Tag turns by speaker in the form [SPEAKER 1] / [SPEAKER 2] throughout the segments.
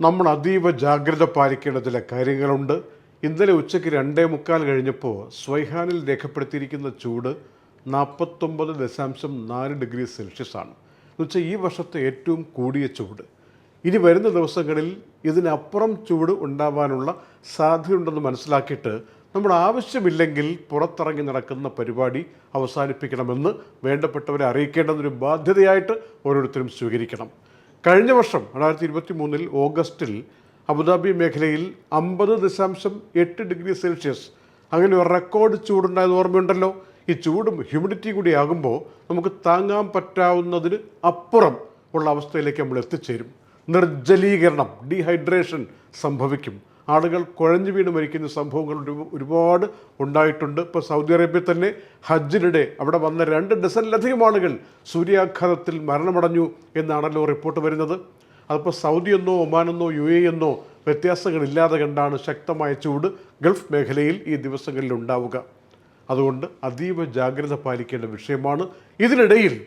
[SPEAKER 1] നമ്മൾ അതീവ ജാഗ്രത പാലിക്കേണ്ട ചില കാര്യങ്ങളുണ്ട്. ഇന്നലെ ഉച്ചയ്ക്ക് രണ്ടേ മുക്കാൽ കഴിഞ്ഞപ്പോൾ സ്വൈഹാനിൽ രേഖപ്പെടുത്തിയിരിക്കുന്ന ചൂട് നാൽപ്പത്തൊമ്പത് ദശാംശം നാല് ഡിഗ്രി സെൽഷ്യസ് ആണ്. എന്നുവെച്ചാൽ ഈ വർഷത്തെ ഏറ്റവും കൂടിയ ചൂട്. ഇനി വരുന്ന ദിവസങ്ങളിൽ ഇതിനപ്പുറം ചൂട് ഉണ്ടാവാനുള്ള സാധ്യതയുണ്ടെന്ന് മനസ്സിലാക്കിയിട്ട് നമ്മൾ ആവശ്യമില്ലെങ്കിൽ പുറത്തിറങ്ങി നടക്കുന്ന പരിപാടി അവസാനിപ്പിക്കണമെന്ന് വേണ്ടപ്പെട്ടവരെ അറിയിക്കേണ്ടതൊരു ബാധ്യതയായിട്ട് ഓരോരുത്തരും സ്വീകരിക്കണം. കഴിഞ്ഞ വർഷം രണ്ടായിരത്തി ഇരുപത്തി മൂന്നിൽ ഓഗസ്റ്റിൽ അബുദാബി മേഖലയിൽ അമ്പത് ദശാംശം എട്ട് ഡിഗ്രി സെൽഷ്യസ്. അങ്ങനെ ഒരു റെക്കോർഡ് ചൂടുണ്ടായത് ഓർമ്മയുണ്ടല്ലോ? ഈ ചൂടും ഹ്യൂമിഡിറ്റി കൂടി ആകുമ്പോൾ നമുക്ക് താങ്ങാൻ പറ്റാവുന്നതിന് അപ്പുറം ഉള്ള അവസ്ഥയിലേക്ക് നമ്മൾ എത്തിച്ചേരും. നിർജലീകരണം ഡീഹൈഡ്രേഷൻ സംഭവിക്കും. ആളുകൾ കുഴഞ്ഞു വീണ് മരിക്കുന്ന സംഭവങ്ങൾ ഒരു- ഒരുപാട് ഉണ്ടായിട്ടുണ്ട്. ഇപ്പോൾ സൗദി അറേബ്യ തന്നെ ഹജ്ജിനിടെ അവിടെ വന്ന രണ്ട് ഡസനിലധികം ആളുകൾ സൂര്യാഘാതത്തിൽ മരണമടഞ്ഞു എന്നാണല്ലോ റിപ്പോർട്ട് വരുന്നത്. അതിപ്പോൾ സൗദി എന്നോ ഒമാനെന്നോ യു എ എന്നോ വ്യത്യാസങ്ങളില്ലാതെ കണ്ടാണ് ശക്തമായ ചൂട് ഗൾഫ് മേഖലയിൽ ഈ ദിവസങ്ങളിൽ ഉണ്ടാവുക. അതുകൊണ്ട് അതീവ ജാഗ്രത പാലിക്കേണ്ട വിഷയമാണ്. ഇതിനിടയിൽ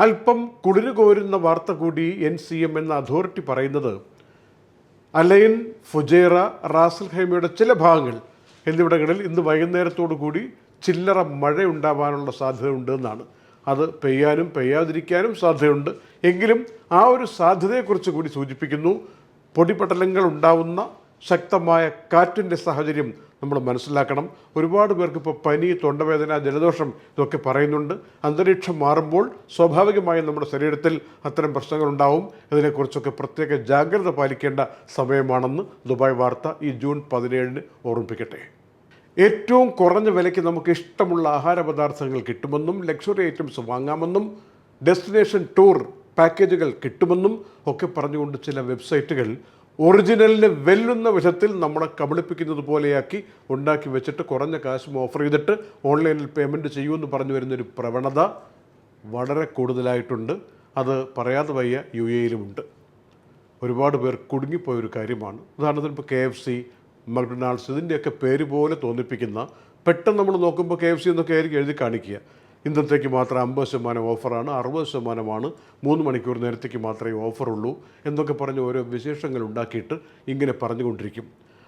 [SPEAKER 1] അല്പം കുളിര് കോരുന്ന വാർത്ത കൂടി എൻ സി എം എന്ന അതോറിറ്റി പറയുന്നത് അലൈൻ ഫുജേറ റാസൽ ഹൈമയുടെ ചില ഭാഗങ്ങൾ എന്നിവിടങ്ങളിൽ ഇന്ന് വൈകുന്നേരത്തോടു കൂടി ചില്ലറ മഴ ഉണ്ടാവാനുള്ള സാധ്യത ഉണ്ട് എന്നാണ്. അത് പെയ്യാനും പെയ്യാതിരിക്കാനും സാധ്യതയുണ്ട്. എങ്കിലും ആ ഒരു സാധ്യതയെക്കുറിച്ച് കൂടി സൂചിപ്പിക്കുന്നു. പൊടിപടലങ്ങൾ ഉണ്ടാവുന്ന ശക്തമായ കാറ്റിന്റെ സാഹചര്യം നമ്മൾ മനസ്സിലാക്കണം. ഒരുപാട് പേർക്ക് ഇപ്പോൾ പനി തൊണ്ടവേദന ജലദോഷം ഇതൊക്കെ പറയുന്നുണ്ട്. അന്തരീക്ഷം മാറുമ്പോൾ സ്വാഭാവികമായും നമ്മുടെ ശരീരത്തിൽ അത്തരം പ്രശ്നങ്ങളുണ്ടാവും ഇതിനെക്കുറിച്ചൊക്കെ പ്രത്യേക ജാഗ്രത പാലിക്കേണ്ട സമയമാണെന്ന് ദുബായ് വാർത്ത ഈ ജൂൺ പതിനേഴിന് ഓർമ്മിപ്പിക്കട്ടെ. ഏറ്റവും കുറഞ്ഞ വിലയ്ക്ക് നമുക്ക് ഇഷ്ടമുള്ള ആഹാര പദാർത്ഥങ്ങൾ കിട്ടുമെന്നും ലക്ഷറി ഐറ്റംസ് വാങ്ങാമെന്നും ഡെസ്റ്റിനേഷൻ ടൂർ പാക്കേജുകൾ കിട്ടുമെന്നും ഒക്കെ പറഞ്ഞുകൊണ്ട് ചില വെബ്സൈറ്റുകൾ ഒറിജിനലിനെ വെല്ലുന്ന വിധത്തിൽ നമ്മളെ കബളിപ്പിക്കുന്നത് പോലെയാക്കി ഉണ്ടാക്കി വെച്ചിട്ട് കുറഞ്ഞ കാശും ഓഫർ ചെയ്തിട്ട് ഓൺലൈനിൽ പേയ്മെന്റ് ചെയ്യുമെന്ന് പറഞ്ഞു വരുന്നൊരു പ്രവണത വളരെ കൂടുതലായിട്ടുണ്ട്. അത് പറയാതെ വയ്യ യു എയിലുമുണ്ട് ഒരുപാട് പേർ കുടുങ്ങിപ്പോയൊരു കാര്യമാണ്. ഉദാഹരണത്തിന് ഇപ്പോൾ കെ എഫ് സി മക്ഡൊണാൾഡ്സ് ഇതിന്റെയൊക്കെ പേര് പോലെ തോന്നിപ്പിക്കുന്ന പെട്ടെന്ന് നമ്മൾ നോക്കുമ്പോൾ കെ എഫ് സി എന്നൊക്കെ ആയിരിക്കും എഴുതി കാണിക്കുക. ഇന്നത്തേക്ക് മാത്രം അമ്പത് ശതമാനം ഓഫറാണ്. അറുപത് ശതമാനമാണ് മൂന്ന് മണിക്കൂർ നേരത്തേക്ക് മാത്രമേ ഓഫറുള്ളൂ എന്നൊക്കെ പറഞ്ഞ് ഓരോ വിശേഷങ്ങൾ ഉണ്ടാക്കിയിട്ട് ഇങ്ങനെ പറഞ്ഞുകൊണ്ടിരിക്കും.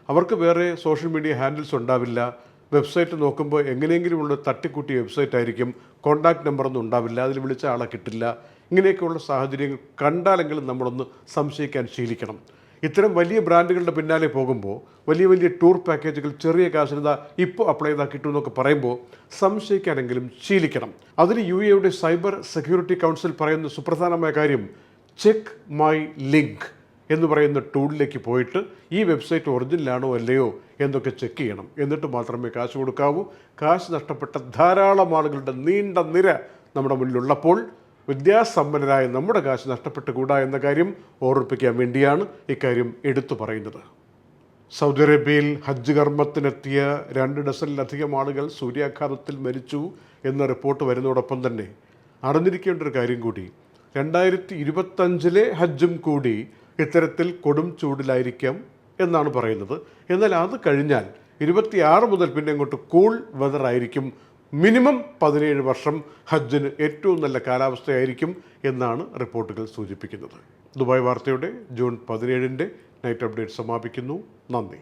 [SPEAKER 1] അവർക്ക് വേറെ സോഷ്യൽ മീഡിയ ഹാൻഡിൽസ് ഉണ്ടാവില്ല. വെബ്സൈറ്റ് നോക്കുമ്പോൾ എങ്ങനെയെങ്കിലുമുള്ള തട്ടിക്കൂട്ടി വെബ്സൈറ്റ് ആയിരിക്കും. കോൺടാക്റ്റ് നമ്പറൊന്നും ഉണ്ടാവില്ല. അതിൽ വിളിച്ച ആളെ കിട്ടില്ല. ഇങ്ങനെയൊക്കെയുള്ള സാഹചര്യങ്ങൾ കണ്ടാലെങ്കിലും നമ്മളൊന്ന് സംശയിക്കാൻ ശീലിക്കണം. ഇത്തരം വലിയ ബ്രാൻഡുകളുടെ പിന്നാലെ പോകുമ്പോൾ വലിയ വലിയ ടൂർ പാക്കേജുകൾ ചെറിയ കാശിനത ഇപ്പോൾ അപ്ലൈ ചെയ്താൽ കിട്ടുമെന്നൊക്കെ പറയുമ്പോൾ സംശയിക്കാനെങ്കിലും ശീലിക്കണം. അതിന് യു എയുടെ സൈബർ സെക്യൂരിറ്റി കൗൺസിൽ പറയുന്ന സുപ്രധാനമായ കാര്യം ചെക്ക് മൈ ലിങ്ക് എന്ന് പറയുന്ന ടൂളിലേക്ക് പോയിട്ട് ഈ വെബ്സൈറ്റ് ഒറിജിനലാണോ അല്ലയോ എന്നൊക്കെ ചെക്ക് ചെയ്യണം. എന്നിട്ട് മാത്രമേ കാശ് കൊടുക്കാവൂ. കാശ് നഷ്ടപ്പെട്ട ധാരാളം ആളുകളുടെ നീണ്ട നിര നമ്മുടെ മുന്നിലുള്ളപ്പോൾ വിദ്യാസമ്പന്നരായ നമ്മുടെ കാശ് നഷ്ടപ്പെട്ടുകൂടാ എന്ന കാര്യം ഓർമ്മിപ്പിക്കാൻ വേണ്ടിയാണ് ഇക്കാര്യം എടുത്തു പറയുന്നത്. സൗദി അറേബ്യയിൽ ഹജ്ജ് കർമ്മത്തിനെത്തിയ രണ്ട് ഡസനിലധികം ആളുകൾ സൂര്യാഘാതത്തിൽ മരിച്ചു എന്ന റിപ്പോർട്ട് വരുന്നതോടൊപ്പം തന്നെ അറിഞ്ഞിരിക്കേണ്ട ഒരു കാര്യം കൂടി. രണ്ടായിരത്തി ഇരുപത്തഞ്ചിലെ ഹജ്ജും കൂടി ഇത്തരത്തിൽ കൊടും ചൂടിലായിരിക്കാം എന്നാണ് പറയുന്നത്. എന്നാൽ അത് കഴിഞ്ഞാൽ ഇരുപത്തിയാറ് മുതൽ പിന്നെ അങ്ങോട്ട് കൂൾ വെതർ ആയിരിക്കും മിനിമം പതിനേഴ് വർഷം ഹജ്ജിന് ഏറ്റവും നല്ല കാലാവസ്ഥയായിരിക്കും എന്നാണ് റിപ്പോർട്ടുകൾ സൂചിപ്പിക്കുന്നത്. ദുബായ് വാർത്തയുടെ ജൂൺ പതിനേഴിന്റെ നൈറ്റ് അപ്ഡേറ്റ് സമാപിക്കുന്നു. നന്ദി.